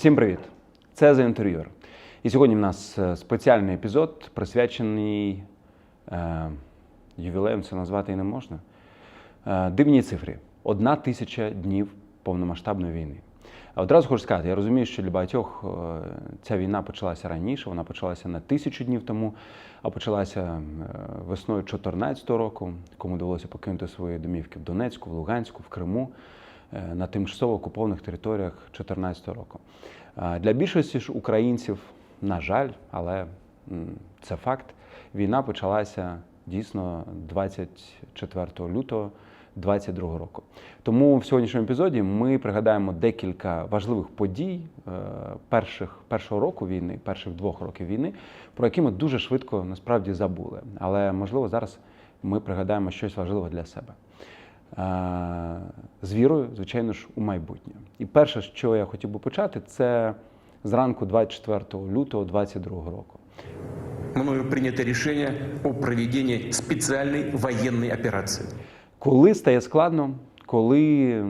Всім привіт! Це The Interior. І сьогодні в нас е, спеціальний епізод, присвячений е, ювілеєм, це назвати і не можна. Е, дивній цифрі: одна тисяча днів повномасштабної війни. Одразу хочу сказати, я розумію, що для багатьох е, ця війна почалася раніше, вона почалася не тисячу днів тому, а почалася е, весною 2014 року, кому довелося покинути свої домівки в Донецьку, в Луганську, в Криму на тимчасово окупованих територіях 2014 року. Для більшості ж українців, на жаль, але це факт, війна почалася дійсно 24 лютого 2022 року. Тому в сьогоднішньому епізоді ми пригадаємо декілька важливих подій е, перших, першого року війни, перших двох років війни, про які ми дуже швидко насправді забули. Але можливо зараз ми пригадаємо щось важливе для себе. З вірою, звичайно ж, у майбутнє. І перше, що я хотів би почати, це зранку 24 лютого 2022 року. Мною принято решение о проведении специальной военной операции. Коли стає складно, коли,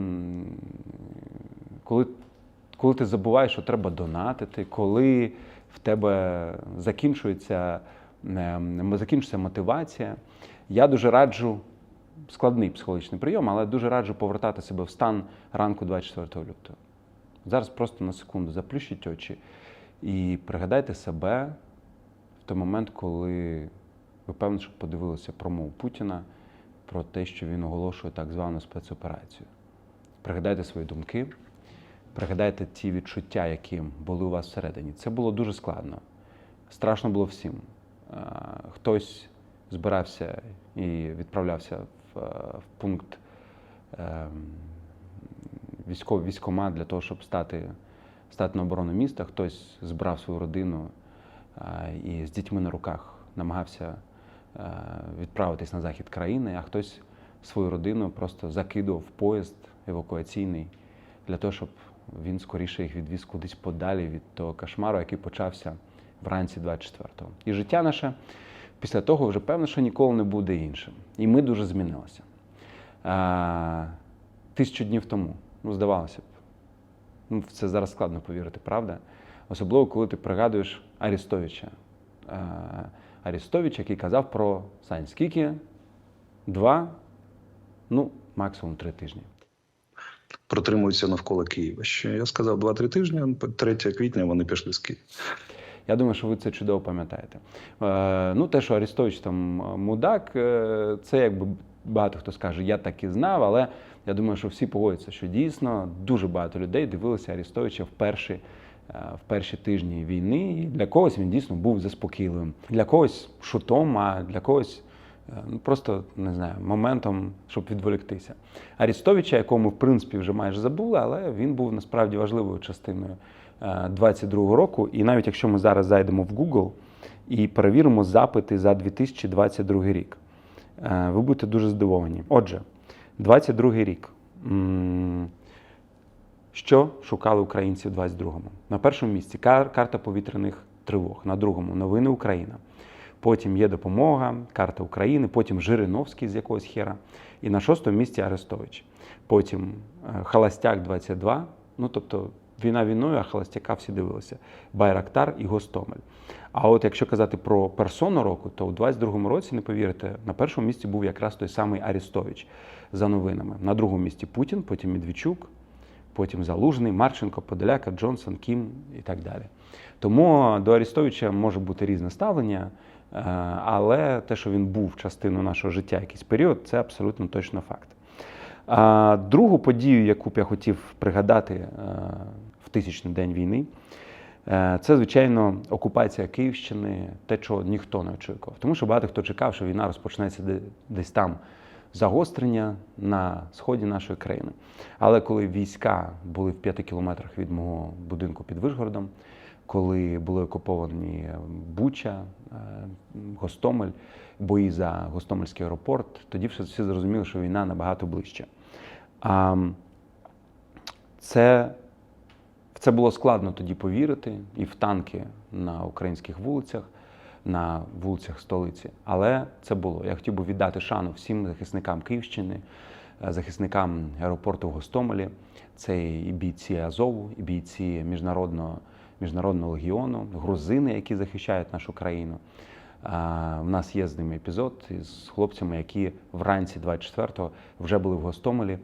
коли, коли ти забуваєш, що треба донатити, коли в тебе закінчується, ем, закінчується мотивація, я дуже раджу складний психологічний прийом, але дуже раджу повертати себе в стан ранку 24 лютого. Зараз просто на секунду заплющіть очі і пригадайте себе в той момент, коли ви певно, що подивилися промову Путіна про те, що він оголошує так звану спецоперацію. Пригадайте свої думки, пригадайте ті відчуття, які були у вас всередині. Це було дуже складно. Страшно було всім. Хтось збирався і відправлявся в, е, пункт ем, військовий військомат для того, щоб стати, стати на оборону міста. Хтось збрав свою родину е, і з дітьми на руках намагався е, відправитись на захід країни, а хтось свою родину просто закидував в поїзд евакуаційний для того, щоб він скоріше їх відвіз кудись подалі від того кошмару, який почався вранці 24-го. І життя наше після того вже певно, що ніколи не буде іншим. І ми дуже змінилися. А, тисячу днів тому, ну, здавалося б, ну, це зараз складно повірити, правда? Особливо, коли ти пригадуєш Арістовича. А, Арістович, який казав про Сань, скільки? Два, ну, максимум три тижні. протримуються навколо Києва. Ще я сказав 2-3 тижні, 3 квітня вони пішли з Києва. Я думаю, що ви це чудово пам'ятаєте. Е, ну, те, що Арістович там е, мудак, е, це якби багато хто скаже, я так і знав, але я думаю, що всі погодяться, що дійсно дуже багато людей дивилися Арістовича в перші, в перші тижні війни. І для когось він дійсно був заспокійливим, для когось шутом, а для когось. Ну, просто не знаю, моментом, щоб відволіктися. Арістовича, якого ми в принципі вже майже забули, але він був насправді важливою частиною 22-го року. І навіть якщо ми зараз зайдемо в Google і перевіримо запити за 2022 рік, е, ви будете дуже здивовані. Отже, 22 рік. Що шукали українці в 22-му? На першому місці кар- карта повітряних тривог, на другому новини Україна. Потім є допомога, карта України, потім Жириновський з якогось хера. І на шостому місці Арестович. Потім е, Холостяк 22. Ну тобто війна війною, а Холостяка всі дивилися. Байрактар і Гостомель. А от якщо казати про персону року, то у 22-му році, не повірите, на першому місці був якраз той самий Арестович за новинами. На другому місці Путін, потім Медведчук, потім Залужний, Марченко, Подоляка, Джонсон, Кім і так далі. Тому до Арестовича може бути різне ставлення, е, але те, що він був частиною нашого життя якийсь період, це абсолютно точно факт. А другу подію, яку б я хотів пригадати е, тисячний день війни, е, це, звичайно, окупація Київщини, те, чого ніхто не очікував. Тому що багато хто чекав, що війна розпочнеться десь там загострення на сході нашої країни. Але коли війська були в п'яти кілометрах від мого будинку під Вишгородом, коли були окуповані Буча, е, Гостомель, бої за Гостомельський аеропорт, тоді всі зрозуміли, що війна набагато ближче. Це, це було складно тоді повірити і в танки на українських вулицях, на вулицях столиці. Але це було. Я хотів би віддати шану всім захисникам Київщини, е, захисникам аеропорту в Гостомелі. Це і бійці Азову, і бійці міжнародного, міжнародного легіону, грузини, які захищають нашу країну. А, В нас є з ними епізод із хлопцями, які вранці 24-го вже були в Гостомелі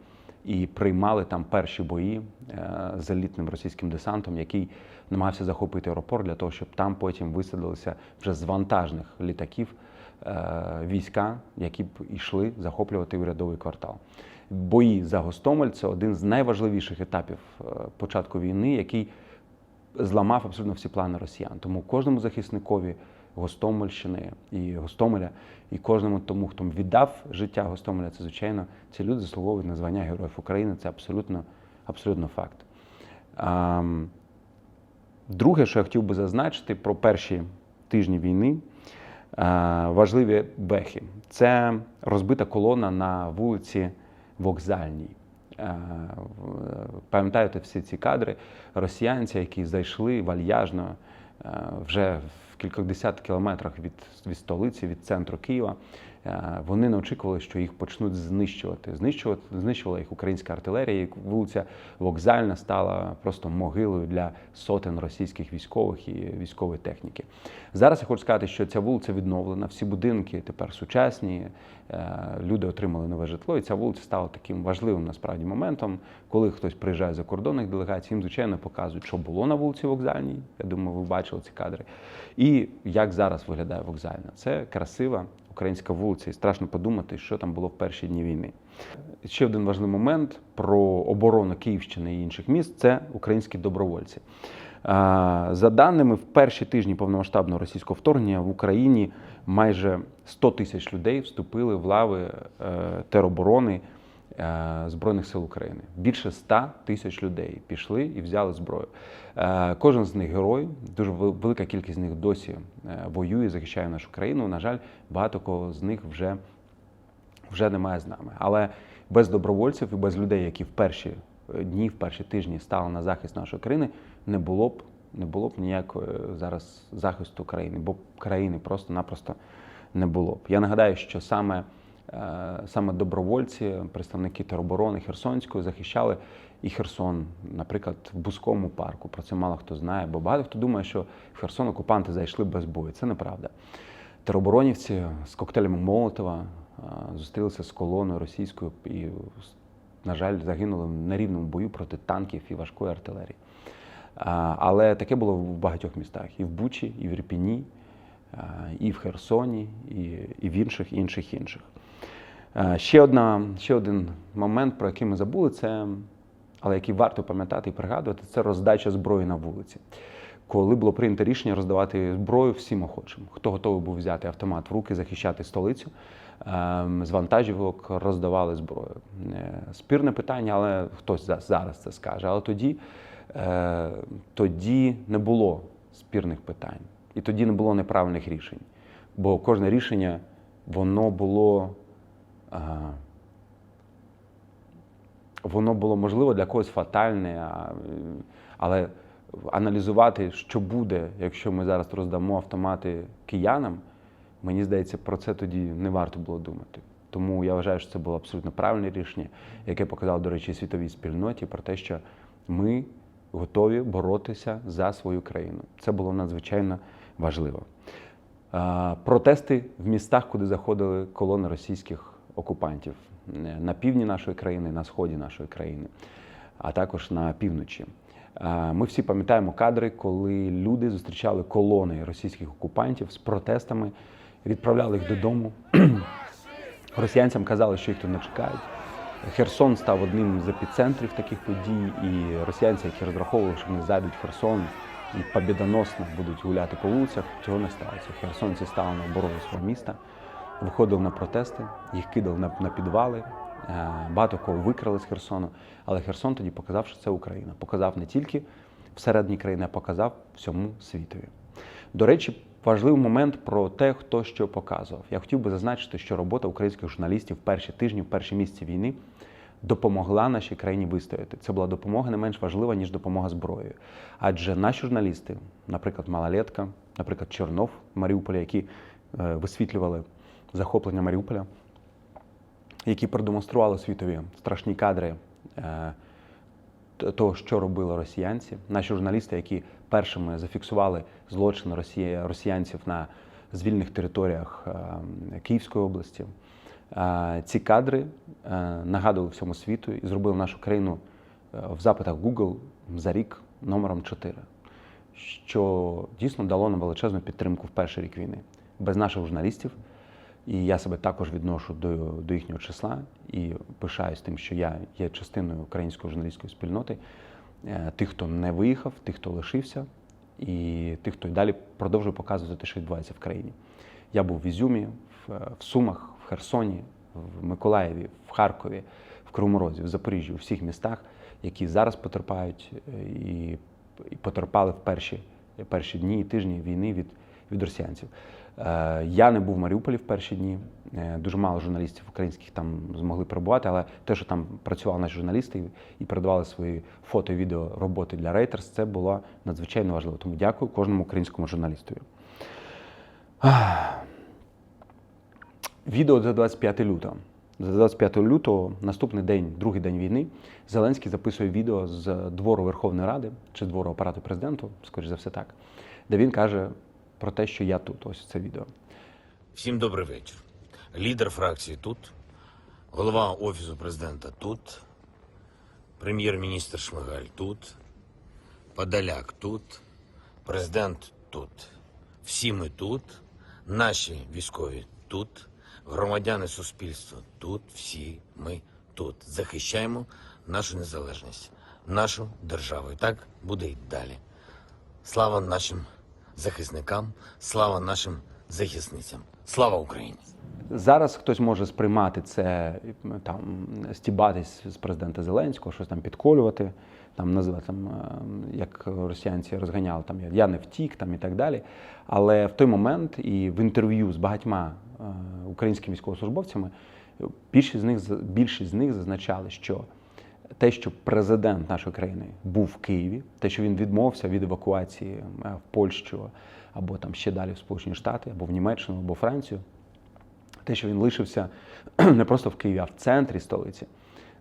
і приймали там перші бої е, з елітним російським десантом, який намагався захопити аеропорт для того, щоб там потім висадилися вже з вантажних літаків е, війська, які б йшли захоплювати урядовий квартал. Бої за Гостомель це один з найважливіших етапів е, початку війни, який зламав абсолютно всі плани росіян. Тому кожному захисникові Гостомельщини і Гостомеля, і кожному тому, хто віддав життя Гостомеля, це звичайно, ці люди заслуговують на звання Героїв України. Це абсолютно, абсолютно факт. Друге, що я хотів би зазначити про перші тижні війни, важливі бехи. Це розбита колона на вулиці Вокзальній. Пам'ятаєте всі ці кадри росіянці, які зайшли вальяжно вже в кількох кілометрах від, від столиці, від центру Києва. Е, Вони не очікували, що їх почнуть знищувати. Знищувати знищувала їх українська артилерія. і Вулиця Вокзальна стала просто могилою для сотень російських військових і військової техніки. Зараз я хочу сказати, що ця вулиця відновлена, всі будинки тепер сучасні, е, люди отримали нове житло, і ця вулиця стала таким важливим насправді моментом, коли хтось приїжджає за кордонних делегацій, їм звичайно показують, що було на вулиці Вокзальній. Я думаю, ви бачили ці кадри. І як зараз виглядає вокзальна. Це красива українська вулиця, і страшно подумати, що там було в перші дні війни. Ще один важливий момент про оборону Київщини і інших міст це українські добровольці. За даними, в перші тижні повномасштабного російського вторгнення в Україні майже 100 тисяч людей вступили в лави е, тероборони Збройних сил України. Більше 100 тисяч людей пішли і взяли зброю. Е, Кожен з них герой, дуже велика кількість з них досі е, воює, захищає нашу країну. На жаль, багато кого з них вже вже немає з нами. Але без добровольців і без людей, які в перші е, дні, в перші тижні стали на захист нашої країни, не було б не було б ніякого е, зараз захисту країни, бо країни просто-напросто не було б. Я нагадаю, що саме, е, саме добровольці, представники тероборони Херсонської захищали і Херсон, наприклад, в Бузькому парку. Про це мало хто знає, бо багато хто думає, що в Херсон окупанти зайшли без бою. Це неправда. Тероборонівці з коктейлями Молотова е, зустрілися з колоною російською і, на жаль, загинули на рівному бою проти танків і важкої артилерії. Але таке було в багатьох містах: і в Бучі, і в Ірпіні, і в Херсоні, і, і в інших, інших, інших. Ще, одна, ще один момент, про який ми забули, це, але який варто пам'ятати і пригадувати, це роздача зброї на вулиці. Коли було прийнято рішення роздавати зброю всім охочим, хто готовий був взяти автомат в руки, захищати столицю, з вантажівок роздавали зброю. Е, Спірне питання, але хтось зараз це скаже. Але тоді, е, тоді не було спірних питань, і тоді не було неправильних рішень. Бо кожне рішення воно було. е, воно було можливо для когось фатальне, а, але аналізувати, що буде, якщо ми зараз роздамо автомати киянам, мені здається, про це тоді не варто було думати. Тому я вважаю, що це було абсолютно правильне рішення, яке показало, до речі, світовій спільноті про те, що ми готові боротися за свою країну. Це було надзвичайно важливо. Протести в містах, куди заходили колони російських окупантів е, на півдні нашої країни, на сході нашої країни, а також на півночі. Ми всі пам'ятаємо кадри, коли люди зустрічали колони російських окупантів з протестами, відправляли їх додому. Росіянцям казали, що їх тут не чекають. Херсон став одним з епіцентрів таких подій, і росіянці, які розраховували, що вони зайдуть Херсон і побідоносно будуть гуляти по вулицях, цього не сталося. Херсонці стали на оборону свого міста, виходили на протести, їх кидали на, на підвали. е, Багато кого викрали з Херсону, але Херсон тоді показав, що це Україна. Показав не тільки всередині країни, а показав всьому світові. До речі, важливий момент про те, хто що показував. Я хотів би зазначити, що робота українських журналістів в перші тижні, в перші місяці війни допомогла нашій країні вистояти. Це була допомога не менш важлива, ніж допомога зброєю. Адже наші журналісти, наприклад, Малолетка, наприклад, Чернов Маріуполя, які е, висвітлювали захоплення Маріуполя, які продемонстрували світові страшні кадри е, того, що робили росіянці. Наші журналісти, які першими зафіксували злочин росіянців на звільних територіях е, Київської області. Ці кадри нагадували всьому світу і зробили нашу країну е, в запитах Google за рік номером 4, що дійсно дало нам величезну підтримку в перший рік війни. Без наших журналістів, і я себе також відношу до, до їхнього числа і пишаюсь тим, що я є частиною української журналістської спільноти, е, тих, хто не виїхав, тих, хто лишився, і тих, хто й далі продовжує показувати що відбувається в країні. Я був в Ізюмі, в Сумах, Херсоні, в Миколаєві, в Харкові, в Кривому в Запоріжжі, у всіх містах, які зараз потерпають е, і, і потерпали в перші, перші дні і тижні війни від, від росіянців. Е, Я не був в Маріуполі в перші дні. Е, Дуже мало журналістів українських там змогли перебувати, але те, що там працювали наші журналісти і передавали свої фото і відео роботи для Reuters, це було надзвичайно важливо. Тому дякую кожному українському журналістові. Відео за 25 лютого. За 25 лютого, наступний день, другий день війни, Зеленський записує відео з двору Верховної Ради чи з двору апарату президенту, скоріш за все так, де він каже про те, що я тут. Ось це відео. Всім добрий вечір. Лідер фракції тут, голова Офісу президента тут, прем'єр-міністр Шмигаль тут, Подоляк тут, президент тут. Всі ми тут, наші військові тут, громадяни суспільства тут, всі ми тут. Захищаємо нашу незалежність, нашу державу. І так буде й далі. Слава нашим захисникам, слава нашим захисницям. Слава Україні! Зараз хтось може сприймати це, там, стібатись з президента Зеленського, щось там підколювати, там називати, там, е, як росіянці розганяли, там, я- не втік там, і так далі. Але в той момент і в інтерв'ю з багатьма українськими військовослужбовцями більшість з них, більшість з них зазначали, що те, що президент нашої країни був в Києві, те, що він відмовився від евакуації е, в Польщу або там ще далі в Сполучені Штати, або в Німеччину, або Францію, те, що він лишився не просто в Києві, а в центрі столиці,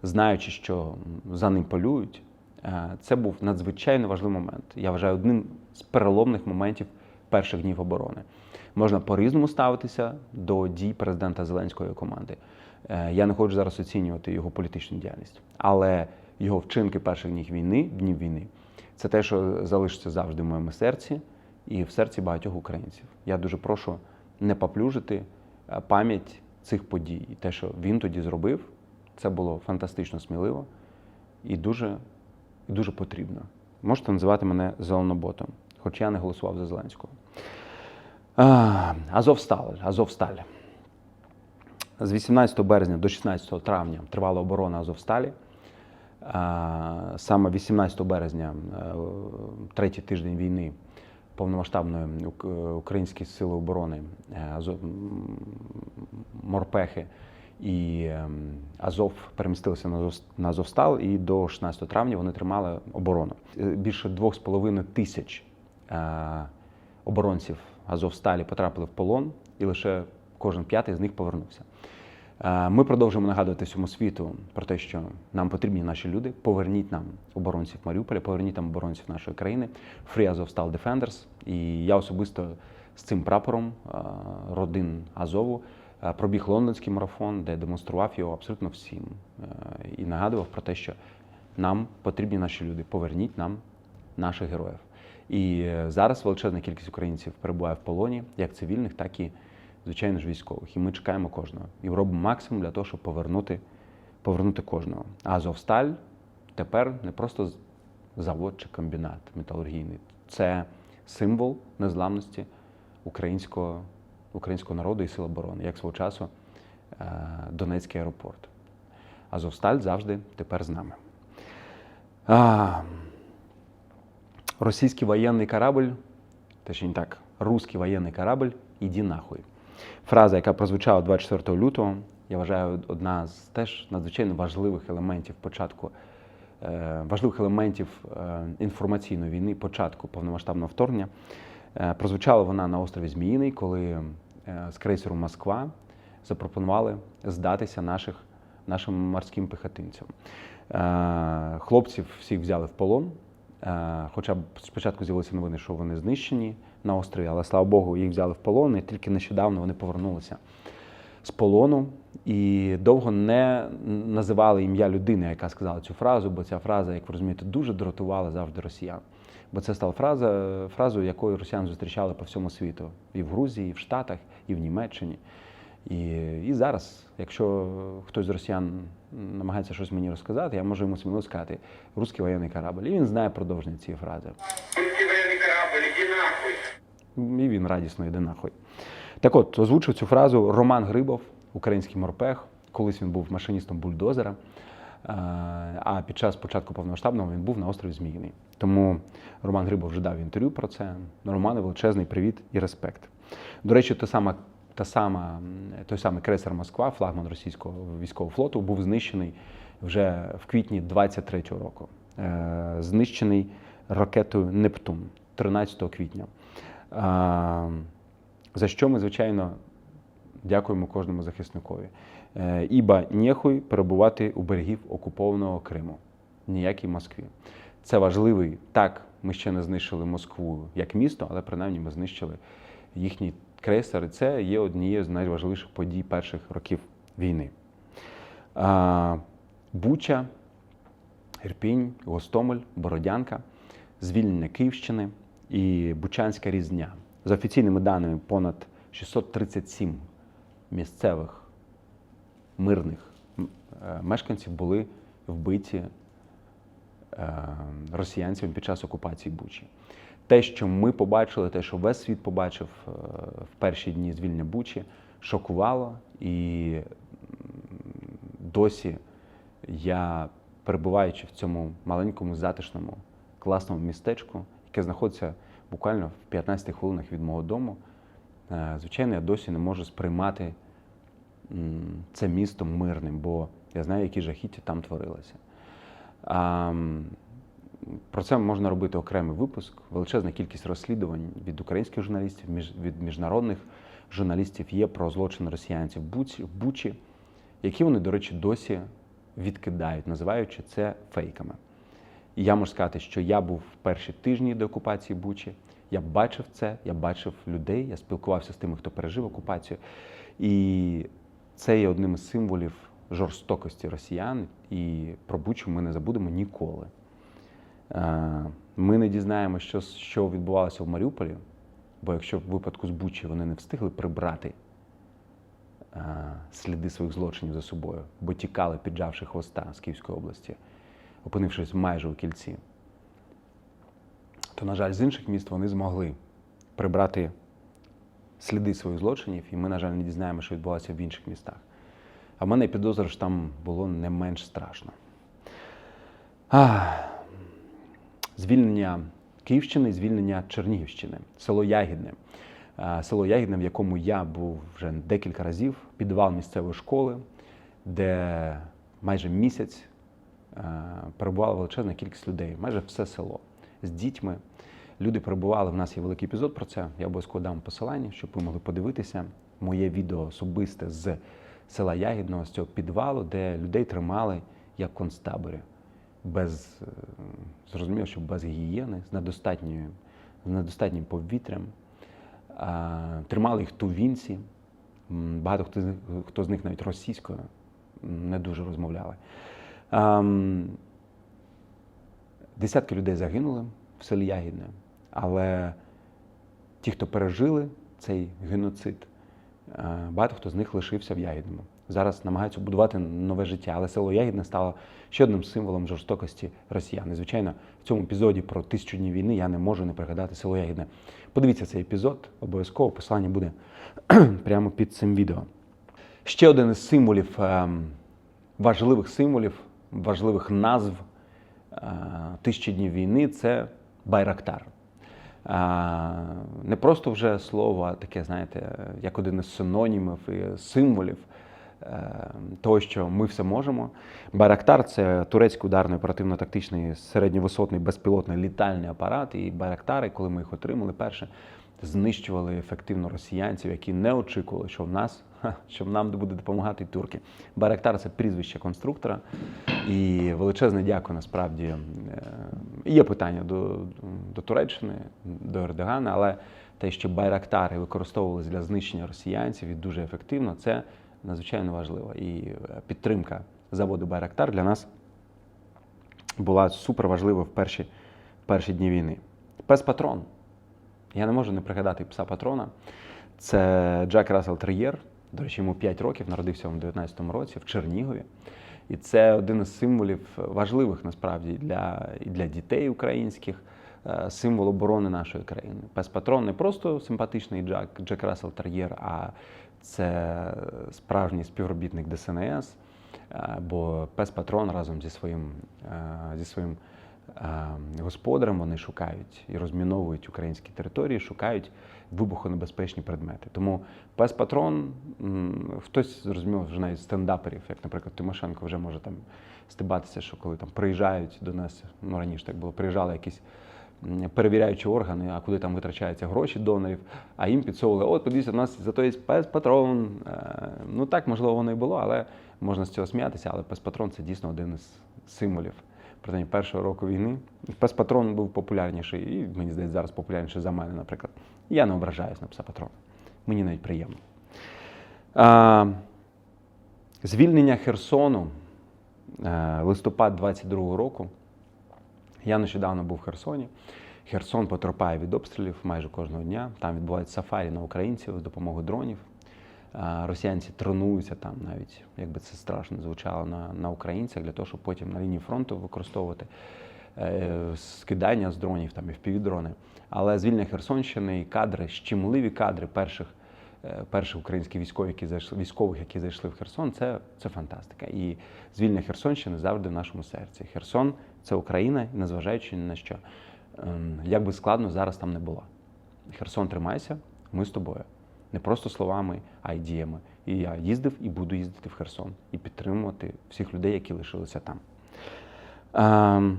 знаючи, що за ним полюють, е, це був надзвичайно важливий момент. Я вважаю одним з переломних моментів перших днів оборони. Можна по-різному ставитися до дій президента Зеленської команди. Е, Я не хочу зараз оцінювати його політичну діяльність, але його вчинки перших днів війни, днів війни, це те, що залишиться завжди в моєму серці і в серці багатьох українців. Я дуже прошу не поплюжити е, пам'ять цих подій. І те, що він тоді зробив, це було фантастично сміливо і дуже, дуже потрібно. Можете називати мене зеленоботом, хоч я не голосував за Зеленського. Азовсталь, Азовсталь. З 18 березня до 16 травня тривала оборона Азовсталі. Саме 18 березня, е, третій тиждень війни, повномасштабної ук- українські сили оборони, е, морпехи і Азов перемістилися на Азов- на Азовстал, і до 16 травня вони тримали оборону. Е, Більше 2,5 тисяч е, оборонців Азовсталі потрапили в полон, і лише кожен п'ятий з них повернувся. Е, Ми продовжуємо нагадувати всьому світу про те, що нам потрібні наші люди. Поверніть нам оборонців Маріуполя, поверніть нам оборонців нашої країни. Free Azovstal Defenders. І я особисто з цим прапором е, родин Азову е, пробіг лондонський марафон, де демонстрував його абсолютно всім і нагадував про те, що нам потрібні наші люди. Поверніть нам наших героїв. І е, зараз величезна кількість українців перебуває в полоні, як цивільних, так і звичайно ж військових. І ми чекаємо кожного. І робимо максимум для того, щоб повернути, повернути кожного. Азовсталь тепер не просто завод чи комбінат металургійний. Це символ незламності українського, українського народу і сил оборони, як свого часу е, Донецький аеропорт. Азовсталь завжди тепер з нами. Російський воєнний корабль, точніше так, русський воєнний корабль, іди нахуй. Фраза, яка прозвучала 24 лютого, я вважаю, одна з теж надзвичайно важливих елементів початку, е, важливих елементів е, інформаційної війни, початку повномасштабного вторгнення. Е, прозвучала вона на острові Зміїний, коли з крейсеру Москва запропонували здатися наших нашим морським пехотинцям. Хлопців всіх взяли в полон. Е, Хоча б спочатку з'явилися новини, що вони знищені на острові, але слава Богу, їх взяли в полон, і тільки нещодавно вони повернулися з полону і довго не називали ім'я людини, яка сказала цю фразу, бо ця фраза, як ви розумієте, дуже дратувала завжди росіян. Бо це стала фраза, фразою, якою росіян зустрічали по всьому світу, і в Грузії, і в Штатах, і в Німеччині. І, і зараз, якщо хтось з росіян намагається щось мені розказати, я можу йому сміло сказати русський воєнний корабль. І він знає продовження цієї фрази. Русский военный корабль, иди нахуй. І він радісно йде нахуй. Так от, озвучив цю фразу Роман Грибов, український морпех. Колись він був машиністом бульдозера. Е, А під час початку повномасштабного він був на острові Зміїний. Тому Роман Грибов вже дав інтерв'ю про це. Романе величезний привіт і респект. До речі, та сама, та сама, той самий крейсер Москва, флагман російського військового флоту, був знищений вже в квітні 23-го року. Е, Знищений ракетою Нептун 13 квітня. За що ми, звичайно, дякуємо кожному захисникові. Е, Іба нехуй перебувати у берегів окупованого Криму, ніякій Москві. Це важливий. Так, ми ще не знищили Москву як місто, але принаймні ми знищили їхній крейсер. Це є однією з найважливіших подій перших років війни. Буча, Ірпінь, Гостомель, Бородянка, звільнення Київщини і Бучанська різня. За офіційними даними, понад 637 місцевих мирних е, мешканців були вбиті е, росіянцями під час окупації Бучі. Те, що ми побачили, те, що весь світ побачив е, в перші дні звільнення Бучі, шокувало і досі я, перебуваючи в цьому маленькому, затишному, класному містечку, яке знаходиться буквально в 15 хвилинах від мого дому, е, звичайно, я досі не можу сприймати це місто мирним, бо я знаю, які жахіття там творилися. Про це можна робити окремий випуск, величезна кількість розслідувань від українських журналістів, від міжнародних журналістів є про злочин росіянців в Бучі, які вони, до речі, досі відкидають, називаючи це фейками. І я можу сказати, що я був в перші тижні до окупації Бучі. Я бачив це, я бачив людей, я спілкувався з тими, хто пережив окупацію. І це є одним із символів жорстокості росіян. І про Бучу ми не забудемо ніколи. Е, Ми не дізнаємося, що, що відбувалося в Маріуполі, бо якщо в випадку з Бучі вони не встигли прибрати е, сліди своїх злочинів за собою, бо тікали, піджавши хвоста з Київської області, опинившись майже у кільці, то, на жаль, з інших міст вони змогли прибрати сліди своїх злочинів, і ми, на жаль, не дізнаємося, що відбувалося в інших містах. А в мене підозра, що там було не менш страшно. Ах. Звільнення Київщини, звільнення Чернігівщини, село Ягідне. Е, Село Ягідне, в якому я був вже декілька разів, підвал місцевої школи, де майже місяць е, перебувала величезна кількість людей, майже все село з дітьми. Люди перебували. В нас є великий епізод про це. Я обов'язково дам посилання, щоб ви могли подивитися моє відео особисте з села Ягідного, з цього підвалу, де людей тримали як в концтаборі, без е, зрозуміло, що без гігієни, з недостатньою, з недостатнім повітрям. Тримали їх ту вінці. Багато хто з них, хто з них навіть російською не дуже розмовляли. Десятки людей загинули в селі Ягідне, але ті, хто пережили цей геноцид, е, багато хто з них лишився в Ягідному. Зараз намагаються будувати нове життя, але село Ягідне стало ще одним символом жорстокості росіян. І, звичайно, в цьому епізоді про тисячу днів війни я не можу не пригадати село Ягідне. Подивіться цей епізод, обов'язково посилання буде прямо під цим відео. Ще один із символів, ем, важливих символів, важливих назв е, тисячі днів війни це Байрактар. Е, Не просто вже слово, а таке, знаєте, як один із синонімів і символів того, що ми все можемо. Байрактар це турецький ударний оперативно-тактичний середньовисотний безпілотний літальний апарат. І Байрактари, коли ми їх отримали перше, знищували ефективно росіянців, які не очікували, що в нас що нам буде допомагати турки. Байрактар це прізвище конструктора. І величезне дякую насправді. Е, Є питання до, до Туреччини, до Ердогана, але те, що байрактари використовувалися для знищення росіянців і дуже ефективно, це надзвичайно важливо. І е, підтримка заводу Байрактар для нас була супер важлива в перші, перші дні війни. Пес Патрон. Я не можу не пригадати пса патрона. Це Джек Рассел Тер'єр. До речі, йому 5 років, народився у 19-му році в Чернігові. І це один із символів важливих насправді для, і для дітей українських, е, символ оборони нашої країни. Пес Патрон не просто симпатичний Джек, Джек Рассел Тер'єр, а це справжній співробітник ДСНС. Е, Бо пес Патрон разом зі своїм, е, зі своїм е, господарем вони шукають і розміновують українські території, шукають вибухонебезпечні предмети. Тому пес Патрон, хтось зрозумів вже навіть стендаперів, як, наприклад, Тимошенко вже може там стебатися, що коли там приїжджають до нас, ну раніше так було, приїжджали якісь. Перевіряючи органи, а куди там витрачаються гроші донорів, а їм підсовували, от подивіться, у нас зато є патрон. Е, Ну так, можливо, воно і було, але можна з цього сміятися. Але пес патрон це дійсно один із символів принаймні, першого року війни. Пес патрон був популярніший, і мені здається, зараз популярніший за мене, наприклад. Я не ображаюсь на пса патрона. Мені навіть приємно. А, звільнення Херсону е, листопад 22-го року. Я нещодавно був в Херсоні. Херсон потерпає від обстрілів майже кожного дня. Там відбувають сафарі на українців з допомогою дронів. Росіянці тренуються там навіть, якби це страшно звучало на, на українцях, для того, щоб потім на лінії фронту використовувати е, скидання з дронів, там і впівдрони. Але звільнення Херсонщини і кадри, щемливі кадри перших, перших українських військових, які зайшли, військових, які зайшли в Херсон, це, це фантастика. І звільнення Херсонщини завжди в нашому серці. Херсон це Україна, незважаючи ні на що. Ем, Як би складно зараз там не було. Херсон, тримайся, ми з тобою. Не просто словами, а й діями. І я їздив і буду їздити в Херсон і підтримувати всіх людей, які лишилися там. Ем,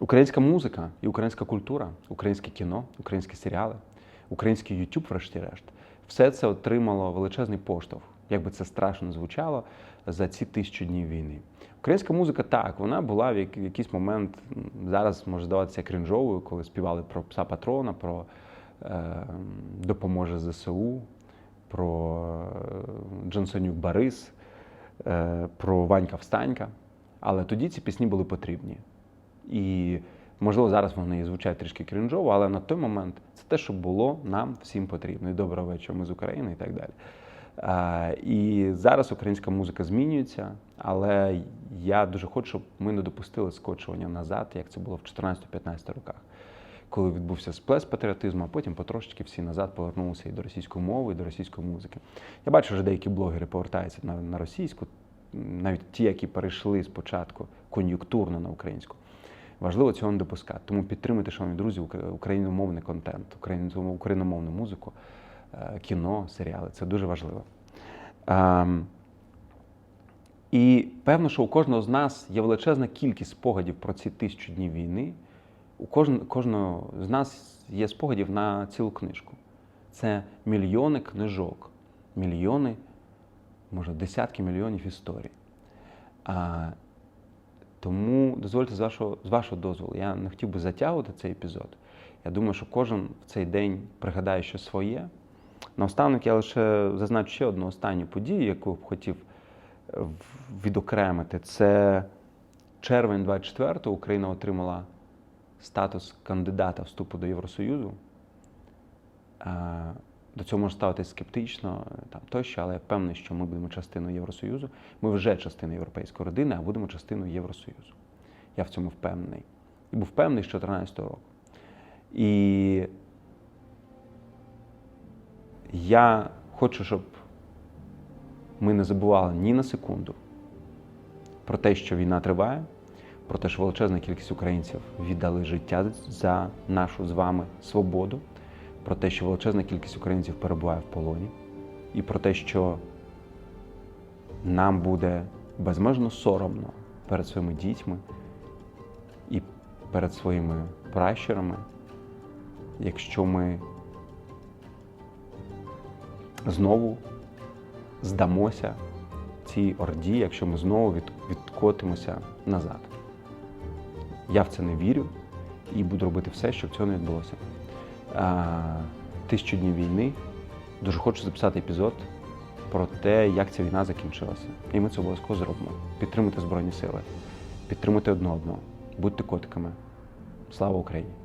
Українська музика і українська культура, українське кіно, українські серіали, український YouTube, врешті-решт, все це отримало величезний поштовх, як би це страшно звучало, за ці тисячу днів війни. Українська музика так, вона була в якийсь момент, зараз може здаватися крінжовою, коли співали про пса патрона, про е, допоможе ЗСУ, про е, Джонсонюк Борис, е, про Ванька Встанька. Але тоді ці пісні були потрібні. І можливо зараз вони і звучать трішки крінжово, але на той момент це те, що було нам всім потрібно. І доброго вечора, ми з України і так далі. І зараз українська музика змінюється, але я дуже хочу, щоб ми не допустили скочування назад, як це було в 14-15 роках, коли відбувся сплеск патріотизму, а потім потрошечки всі назад повернулися і до російської мови, і до російської музики. Я бачу, що деякі блогери повертаються на, на російську, навіть ті, які перейшли спочатку кон'юнктурно на українську. Важливо цього не допускати. Тому підтримуйте, шановні друзі, україномовний контент, україномовну музику, е, кіно, серіали. Це дуже важливо. Ем, І певно, що у кожного з нас є величезна кількість спогадів про ці тисячу днів війни. У кожного, кожного з нас є спогадів на цілу книжку. Це мільйони книжок, мільйони, може, десятки мільйонів історій. Тому дозвольте з вашого, з вашого дозволу, я не хотів би затягувати цей епізод. Я думаю, що кожен в цей день пригадає щось своє. Наостанок я лише зазначу ще одну останню подію, яку б хотів е, відокремити. Це червень 24-го Україна отримала статус кандидата вступу до Євросоюзу. До цього можна ставитися скептично там тощо, але я впевнений, що ми будемо частиною Євросоюзу. Ми вже частина європейської родини, а будемо частиною Євросоюзу. Я в цьому впевнений. І був впевнений з 2014 року. І я хочу, щоб ми не забували ні на секунду про те, що війна триває, про те, що величезна кількість українців віддали життя за нашу з вами свободу, про те, що величезна кількість українців перебуває в полоні, і про те, що нам буде безмежно соромно перед своїми дітьми і перед своїми пращурами, якщо ми знову здамося цій орді, якщо ми знову відкотимося назад. Я в це не вірю і буду робити все, щоб цього не відбулося. Тисячу днів війни. Дуже хочу записати епізод про те, як ця війна закінчилася. І ми це обов'язково зробимо. Підтримуйте Збройні Сили, підтримуйте одне одного, будьте котиками. Слава Україні!